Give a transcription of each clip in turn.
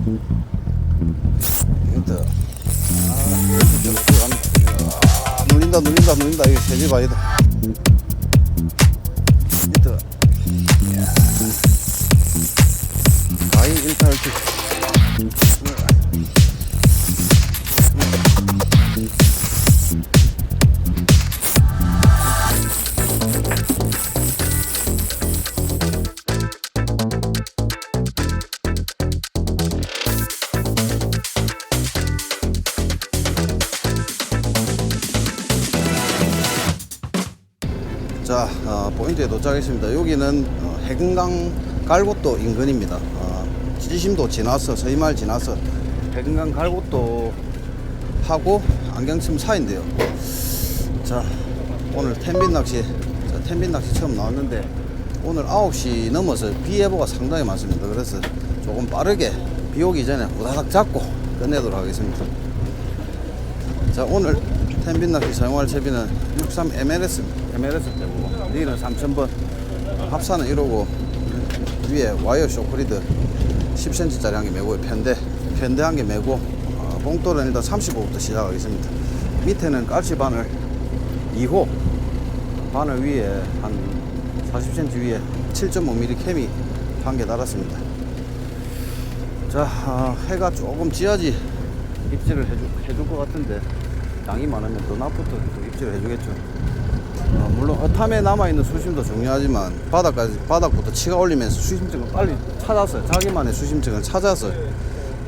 이거 아, 눌린다, 눌린다, 눌린다. 이거 봐야 돼. 밑에. 이야. 가인 1타 자, 어, 포인트에 도착했습니다. 여기는 어, 해금강 갈고도 인근입니다. 어, 지심도 지나서 서이마을 지나서 해금강 갈고도 하고 안경침 사이인데요. 자, 오늘 텐빈 낚시, 자, 텐빈 낚시 처음 나왔는데 오늘 9시 넘어서 비 예보가 상당히 많습니다. 그래서 조금 빠르게 비 오기 전에 우다닥 잡고 끝내도록 하겠습니다. 자 오늘 텐빈 낚시 사용할 채비는 63 MLS MLS 때 고 리는 3000번 합사는 이러고 위에 와이어 쇼크리드 10cm짜리 한 개 메고요. 편대 편대 한 개 메고 어, 봉돌은 일단 35부터 시작하겠습니다. 밑에는 깔치 바늘 2호 바늘 위에 한 40cm 위에 7.5mm 캠이 한 개 달았습니다. 자 아, 해가 조금 지야지 입질을 해줄, 해줄 것 같은데 양이 많으면 더 낮부터 계속 입질을 해주겠죠. 어, 물론 어탐에 남아있는 수심도 중요하지만 바닥까지 바닥부터 치가 올리면서 수심층을 빨리 찾아서 자기만의 수심층을 찾아서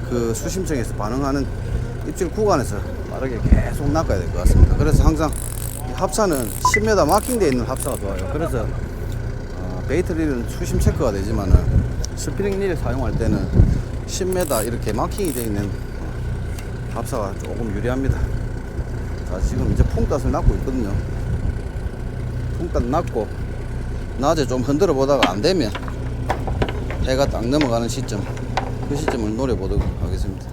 그 수심층에서 반응하는 입질 구간에서 빠르게 계속 낚아야 될 것 같습니다 그래서 항상 이 합사는 10m 마킹되어 있는 합사가 좋아요 그래서 어, 베이트 릴은 수심 체크가 되지만은 스피링 릴 사용할 때는 10m 이렇게 마킹이 되어 있는 어, 합사가 조금 유리합니다. 자, 지금 이제 풍따을 낳고 있거든요. 풍따 낳고 낮에 좀 흔들어 보다가 안 되면 해가 딱 넘어가는 시점 그 시점을 노려보도록 하겠습니다.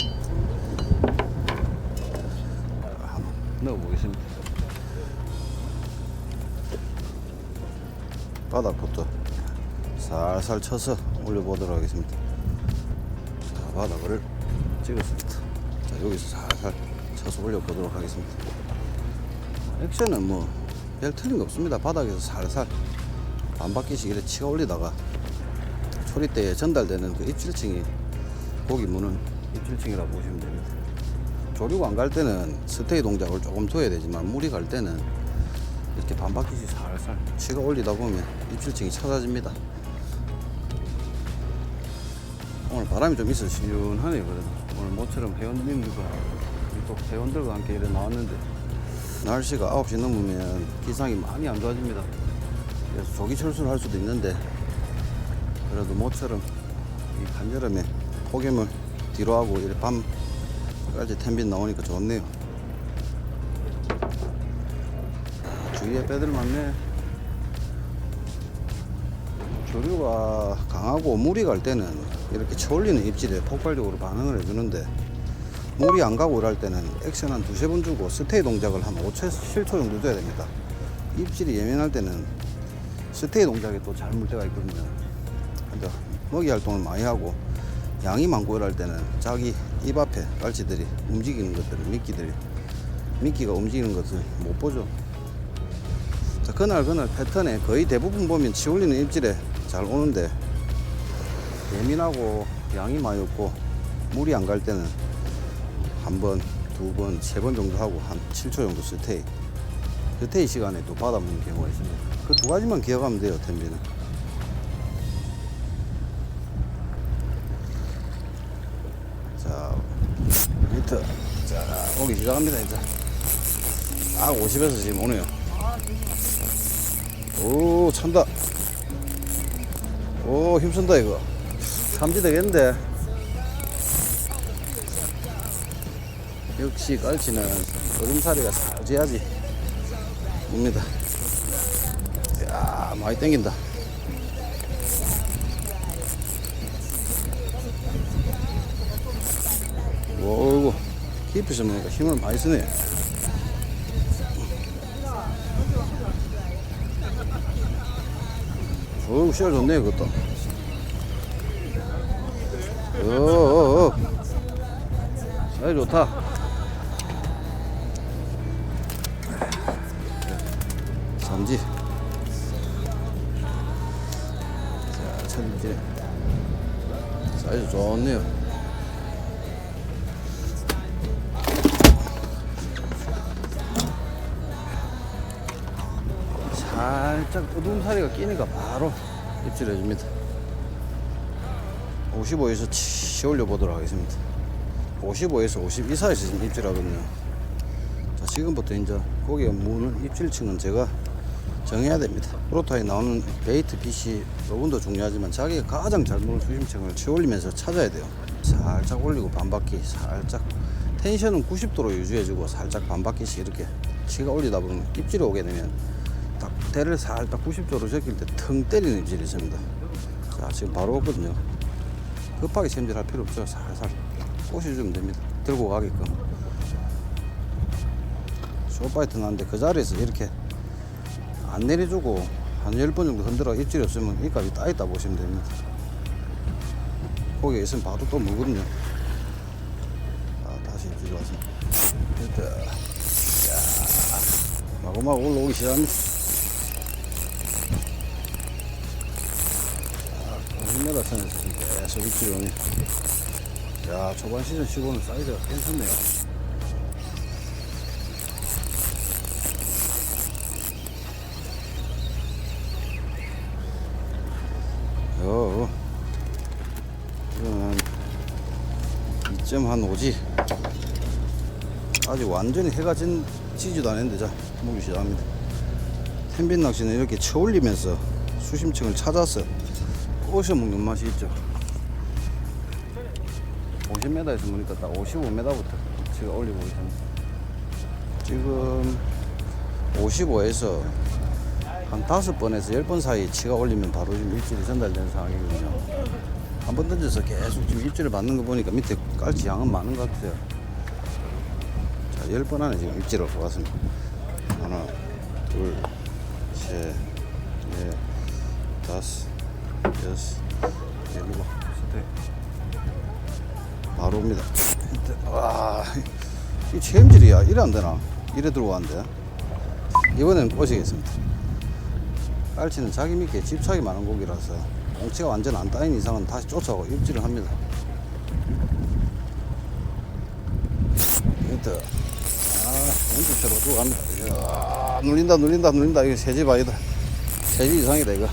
한번 넣어보겠습니다. 바닥부터 살살 쳐서 올려보도록 하겠습니다. 자, 바닥을 찍었습니다. 자, 여기서 살살 쳐서 올려보도록 하겠습니다. 액션은 뭐, 별 틀린 거 없습니다. 바닥에서 살살 반 바퀴씩 이렇게 치가 올리다가 초리대에 전달되는 그 입질층이 고기 무는 입질층이라고 보시면 됩니다. 조류가 안 갈 때는 스테이 동작을 조금 둬야 되지만 물이 갈 때는 이렇게 반 바퀴씩 살살 치가 올리다 보면 입질층이 찾아집니다. 오늘 바람이 좀 있어 시원하네요 그래도 오늘 모처럼 회원님들과 또 회원들과 함께 이래 나왔는데 날씨가 9시 넘으면 기상이 많이 안 좋아집니다. 그래서 조기 철수를 할 수도 있는데 그래도 모처럼 이 한여름에 폭염을 뒤로 하고 이렇게 밤까지 텐빈 나오니까 좋네요. 주위에 빼들 많네. 조류가 강하고 물이 갈 때는 이렇게 쳐올리는 입질에 폭발적으로 반응을 해주는데 물이 안 가고 이럴 때는 액션 한 두세 번 주고 스테이 동작을 한 5초, 7초 정도 줘야 됩니다. 입질이 예민할 때는 스테이 동작이 또 잘 물 때가 있거든요. 근데 먹이 활동을 많이 하고 양이 많고 이럴 때는 자기 입 앞에 깔치들이 움직이는 것들을 미끼들이 미끼가 움직이는 것을 못 보죠. 자, 그날 그날 패턴에 거의 대부분 보면 치올리는 입질에 잘 오는데 예민하고 양이 많이 없고 물이 안 갈 때는 한 번, 두 번, 세 번 정도 하고 한 7초 정도 스테이. 스테이 시간에 또 받아먹는 경우가 있습니다. 그 두 가지만 기억하면 돼요, 텐비는. 자, 히트. 자, 오기 시작합니다, 이제. 아, 50에서 지금 오네요. 오, 찬다. 오, 힘쓴다, 이거. 참지 되겠는데. 역시 깔치는 얼음사리가 살지야지. 옵니다. 야 많이 땡긴다. 오고 깊이서 보니까 힘을 많이 쓰네. 어우, 씨알 좋네, 그것도. 어어어. 사이 좋다 삼지. 자 천지 사이즈 좋네요. 살짝 우둠살이가 끼니까 바로 입질해 줍니다. 55에서 치 올려 보도록 하겠습니다. 55에서 52 사이에서 지금 입질하거든요. 자 지금부터 이제 고기가 무는 입질층은 제가 정해야 됩니다. 프로타에 나오는 베이트 빛이 부분도 중요하지만 자기가 가장 잘 무는 수심층을 치올리면서 찾아야 돼요. 살짝 올리고 반바퀴 살짝 텐션은 90도로 유지해주고 살짝 반바퀴씩 이렇게 치가 올리다 보면 입질이 오게 되면 딱 대를 살짝 90도로 적일 때 腾때리는 입질이 있습니다. 자 지금 바로 오거든요. 급하게 챔질할 필요 없죠. 살살 꼬셔주면 됩니다. 들고 가게끔. 쇼파이트 나는데 그 자리에서 이렇게 안 내려주고 한 10번 정도 흔들어 입질이 없으면 이 값이 따 있다 보시면 됩니다. 거기에 있으면 봐도 또 물거든요. 아, 다시 입질이 와서 됐다. 야 마구마구 올라오기 시작합니다. 자 50m 선에서 계속 입질이 오네. 야 초반 시즌 치고는 사이즈가 괜찮네요 요 2.5지. 아직 완전히 해가 진, 지지도 않았는데 자 먹기 시작합니다. 텐빈 낚시는 이렇게 쳐올리면서 수심층을 찾아서 꼬셔 먹는 맛이 있죠. 50m에서 보니까 딱 55m부터 제가 올리고 있습니다. 지금 55에서 한 다섯 번에서 열 번 사이 치가 올리면 바로 지금 입질이 전달되는 상황이거든요. 한 번 던져서 계속 지금 입질을 받는 거 보니까 밑에 깔치 양은 많은 것 같아요. 자, 열번 안에 지금 입질을 보았습니다. 하나, 둘, 셋, 넷, 다섯, 여섯, 일곱. 바로 옵니다. 와, 이 체험질이야. 이래 안 되나? 이래 들어왔는데. 이번엔 꼬시겠습니다. 깔치는 자기 밑에 집착이 많은 고기라서 엉치가 완전 안 따인 이상은 다시 쫓아오고 입질을 합니다. 이트 아, 왼쪽으로 쭉 갑니다. 이야, 눌린다, 눌린다, 눌린다. 이거 새집 아니다. 새집 이상이다, 이거.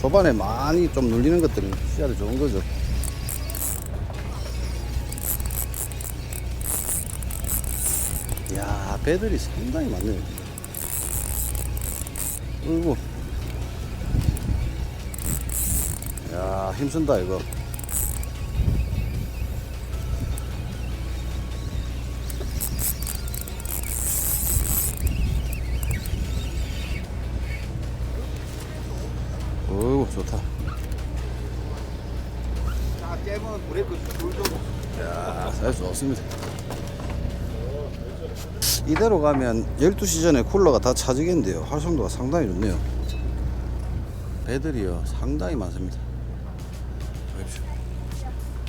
초반에 많이 좀 눌리는 것들은 씨알이 좋은 거죠. 야, 배들이 상당히 많네요. 어이구. 야, 힘쓴다, 이거. 야, 사이즈 좋습니다. 이대로 가면 12시 전에 쿨러가 다 차지겠는데요. 활성도가 상당히 좋네요. 배들이요, 상당히 많습니다. 보십시오.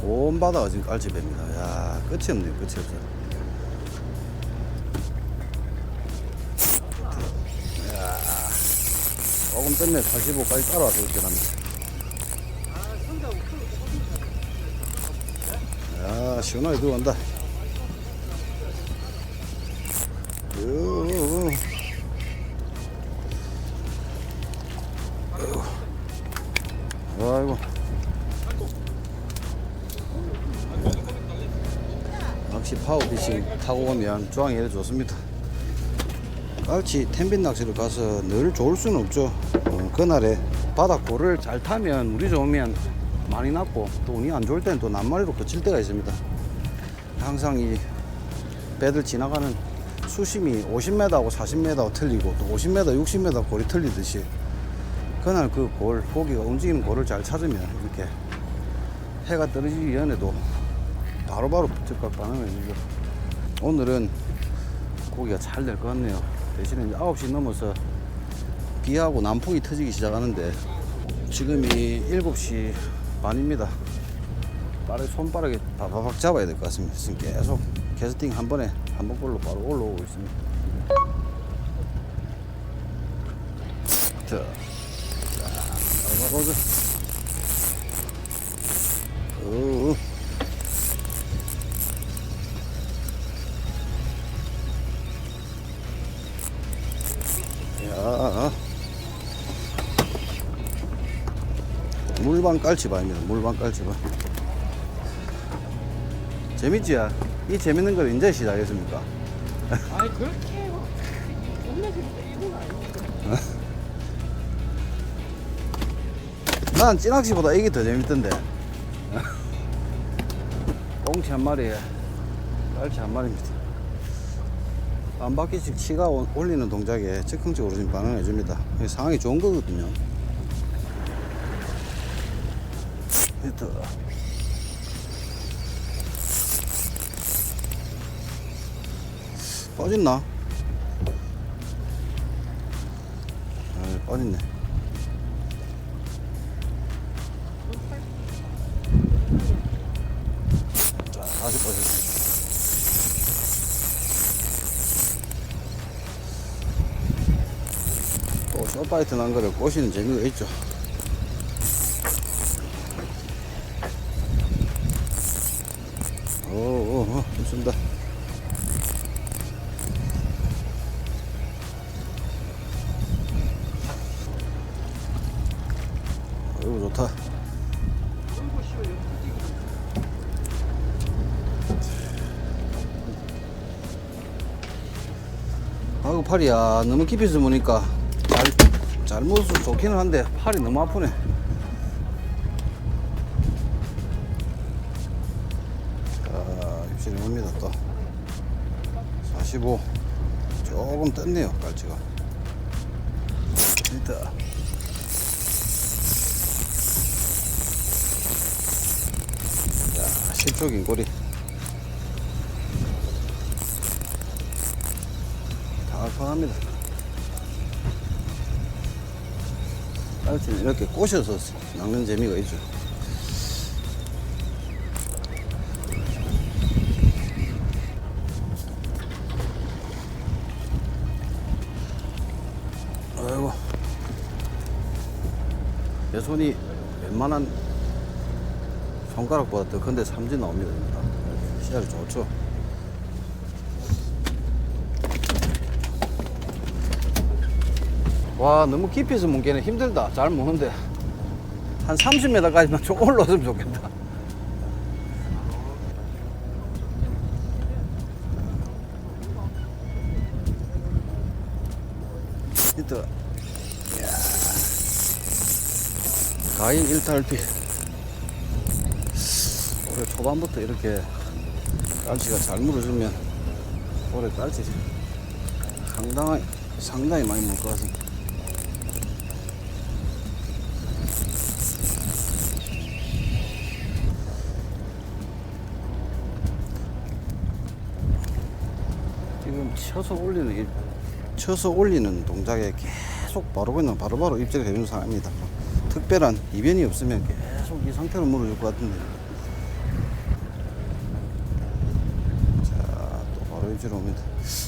온 바다가 지금 깔치배입니다. 야, 끝이 없네요. 끝이 없어요. 야, 조금 때문에 85까지 따라와서 이렇게 합니다. 야, 시원하게 들어간다. 요. 아이고. 낚시 파워 피싱 타고 오면 조항이 좋습니다. 깔치 텐빈 낚시를 가서 늘 좋을 수는 없죠. 어, 그날에 바닥고를 잘 타면 물이 좋으면 많이 났고 또 운이 안 좋을 때는 또 낱마리로 그칠 때가 있습니다. 항상 이 배들 지나가는 수심이 50m하고 40m하고 틀리고 또 50m, 60m 골이 틀리듯이 그날 그 골, 고기가 움직이는 골을 잘 찾으면 이렇게 해가 떨어지기 전에도 바로바로 즉각 반응을. 오늘은 고기가 잘 될 것 같네요. 대신에 이제 9시 넘어서 비하고 남풍이 터지기 시작하는데 지금이 7시 반입니다. 빠르게 손빠르게 바바박 잡아야 될 것 같습니다. 지금 계속 캐스팅 한 번에 한 번꼴로 바로 올라오고 있습니다. 자, 자, 바로 어, 야, 물방 깔치반입니다. 물방 깔치반. 재밌지야? 이 재밌는 걸 이제 시작했습니까? 아니 그렇게 막 겁나 재밌다 이건 아닌데 난 찌낚시보다 이게 더 재밌던데. 꽁치 한 마리에 깔치 한 마리입니다. 한 바퀴씩 치가 오- 올리는 동작에 즉흥적으로 지금 반응해 줍니다. 상황이 좋은 거거든요. 히트. 빠졌나? 아, 빠졌네. 자, 다시 빠졌습니다. 또 쇼파이트 난 거를 꼬시는 재미가 있죠. 오, 오, 오, 좋습니다. 좋다. 아이고, 팔이야. 너무 깊이 숨으니까 잘, 잘못을 좋기는 한데 팔이 너무 아프네. 자, 입질이 옵니다, 또. 45. 조금 떴네요, 깔치가. 자, 10초 긴 꼬리. 달팡합니다. 깔치는 이렇게 꼬셔서 낚는 재미가 있죠. 아이고. 내 손이 웬만한 손가락보다 더 큰데 삼진 나옵니다. 시야이 좋죠. 와 너무 깊이서 뭉개는 힘들다. 잘 무는데 한 30m까지만 좀 올라왔으면 좋겠다. 가인 1탈피. 초반부터 이렇게 깔치가 잘 물어주면 올해 깔치 상당히 상당히 많이 물 것 같습니다. 지금 쳐서 올리는 일- 쳐서 올리는 동작에 계속 바로 그냥 바로바로 입질을 해주는 상황입니다. 특별한 이변이 없으면 계속 이 상태로 물어줄 것 같은데. 입질 옵니다.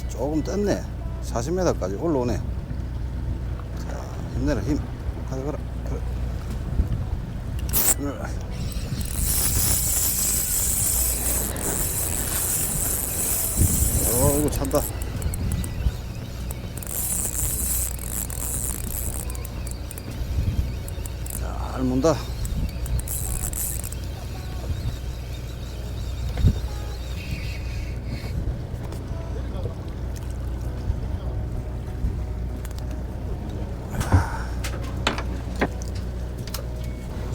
조금 떴네. 40m까지 올라오네. 자, 힘내라, 힘. 가져가라. 그래. 힘내라. 어, 이거 찬다. 잘 문다.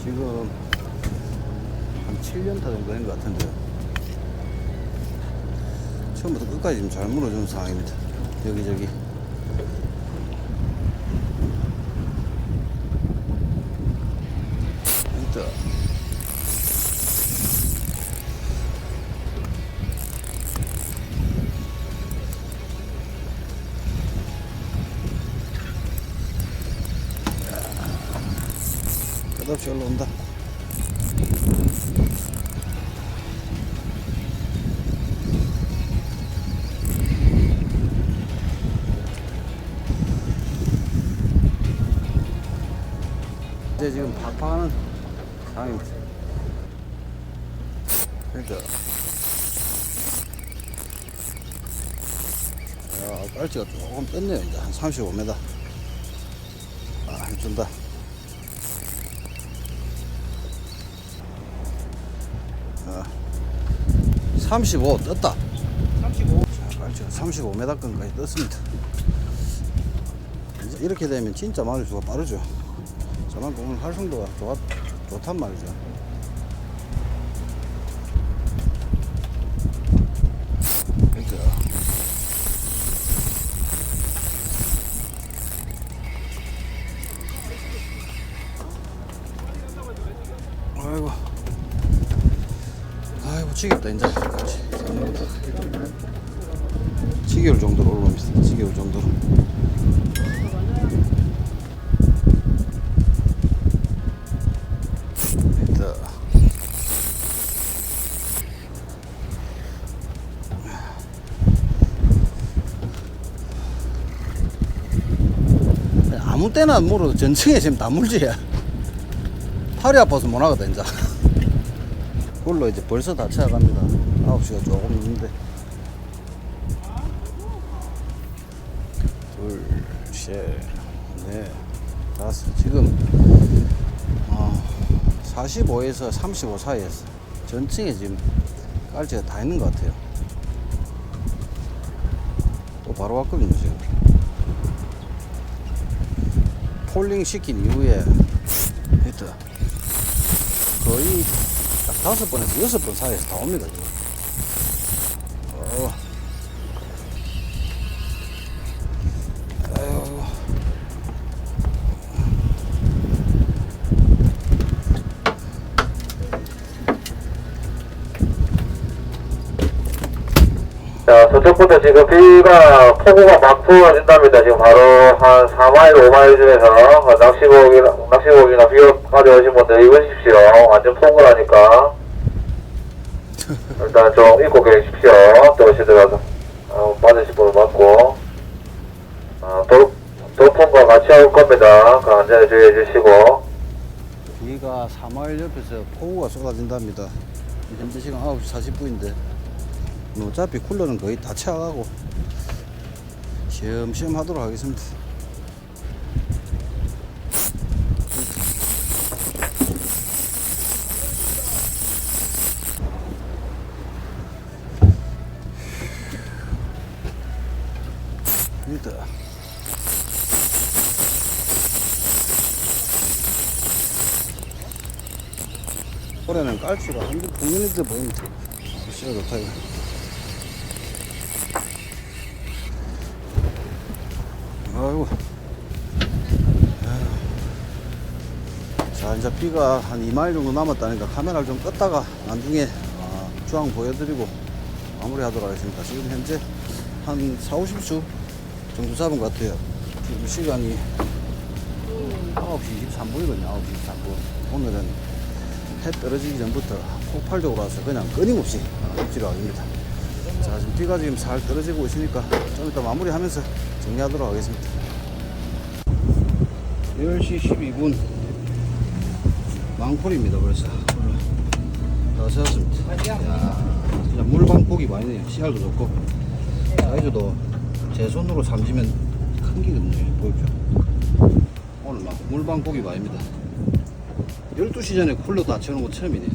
지금 한 7년 타 정도 된 것 같은데 끝까지 지금 잘 물어주는 상황입니다. 여기저기. 끝없이 올라온다. 지금 팍팍 하는 상황입니다. 그러니까. 야, 깔치가 조금 뺐네요. 이제 한 35m. 아, 힘준다. 아, 35 떴다. 35. 자, 깔치가 35m권까지 떴습니다. 이제 이렇게 되면 진짜 마리수가 빠르죠. 저만큼 오늘 활성도가 좋았, 좋단 말이죠. 아이고. 아이고 치겠다 이제. 치개올 정도로 올라옵니다 치개올 정도로 때나 물어도 전층에 지금 다 물지야. 팔이 아파서 못 하거든 이제. 홀로 이제 벌써 다 채워갑니다. 9시가 조금 있는데. 둘, 셋, 넷, 다섯. 지금 어, 45에서 35 사이에서 전층에 지금 깔치가 다 있는 것 같아요. 또 바로 왔거든요 지금 폴링 시킨 이후에 했다 거의 딱 다섯 번에서 여섯 번 사이에서 다 옵니다 지금 자, 저쪽부터 지금 비가, 폭우가 막 부어진답니다. 지금 바로 한 4마일, 5마일 중에서 어, 낚시고기나, 낚시고기나 비료 가져오신 분들 입으십시오. 완전 폭우라니까. 일단 좀 입고 계십시오. 또 오시더라도. 어, 맞으실 분은 맞고. 어, 돌, 돌풍과 같이 올 겁니다. 그 안전에 주의해 주시고. 비가 3마일 옆에서 폭우가 쏟아진답니다. 현재 시간 9시 40분인데 어차피 쿨러는 거의 다 채워가고 시험시험 하도록 하겠습니다. 일단 올해는 깔치가 한두 풍년이들 보입니다. 시야 좋다 이거. 아이고. 아휴. 자 이제 비가 한 2마일 정도 남았다니까 카메라를 좀 껐다가 나중에 아, 주황 보여드리고 마무리하도록 하겠습니다. 지금 현재 한 4, 50수 정도 잡은 것 같아요. 지금 시간이 9시 23분이거든요. 9시 23분. 오늘은 해 떨어지기 전부터 폭발적으로 와서 그냥 끊임없이 입질을 합니다. 자, 지금 비가 지금 살 떨어지고 있으니까 좀 이따 마무리하면서 정리하도록 하겠습니다. 10시 12분. 망콜입니다 벌써. 다 세웠습니다. 야, 물방폭이 많이 네요. 씨알도 좋고. 사이즈도 제 손으로 삼지면 큰 기거든요 보십시오. 오늘 막 물방폭이 많입니다. 12시 전에 쿨러 다 채우는 거 처음이네요